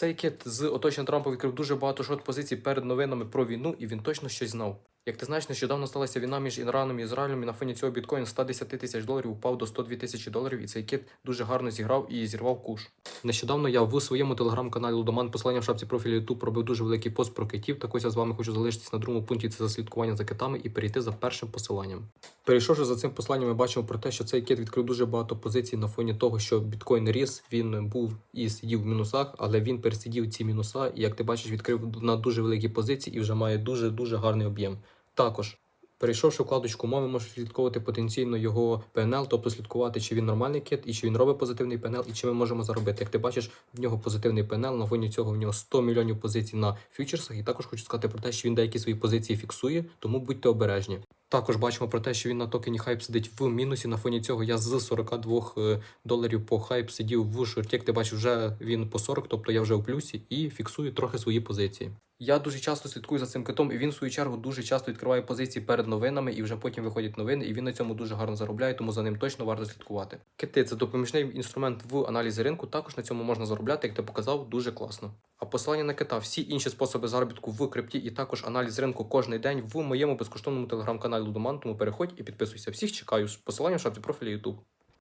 Цей кит з оточення Трампа відкрив дуже багато шот позицій перед новинами про війну, і він точно щось знав. Як ти знаєш, нещодавно сталася війна між Іраном і Ізраїлем, і на фоні цього біткоін 110 тисяч доларів упав до 102 тисячі доларів, і цей кит дуже гарно зіграв і зірвав куш. Нещодавно я в своєму телеграм-каналі Лудоман посилання в шапці профілю YouTube робив дуже великий пост про китів. Так ось я з вами хочу залишитись на другому пункті це за слідкування за китами і перейти за першим посиланням. Перейшовши за цим посланням, ми бачимо про те, що цей кит відкрив дуже багато позицій на фоні того, що біткоін ріс, він був і сидів в мінусах, але він пересидів ці мінуса, і як ти бачиш, відкрив на дуже великі позиції і вже має дуже дуже гарний об'єм. Також. Перейшовши вкладочку мови, можеш слідковувати потенційно його PNL, тобто слідкувати, чи він нормальний кит, і чи він робить позитивний PNL, і чи ми можемо заробити. Як ти бачиш, в нього позитивний PNL, на фоні цього в нього 100 мільйонів позицій на фьючерсах. І також хочу сказати про те, що він деякі свої позиції фіксує, тому будьте обережні. Також бачимо про те, що він на токені хайп сидить в мінусі. На фоні цього я з 42 е, доларів по хайп сидів в шорті. Ти бачиш, вже він по 40, тобто я вже у плюсі і фіксую трохи свої позиції. Я дуже часто слідкую за цим китом, і він в свою чергу дуже часто відкриває позиції перед новинами, і вже потім виходять новини, і він на цьому дуже гарно заробляє, тому за ним точно варто слідкувати. Кити це допоміжний інструмент в аналізі ринку. Також на цьому можна заробляти, як ти показав, дуже класно. А посилання на кита, всі інші способи заробітку в крипті, і також аналіз ринку кожний день в моєму безкоштовному телеграм-каналі Лудоман. Тому переходь і підписуйся. Всіх чекаю. Посилання в шапці профілі YouTube.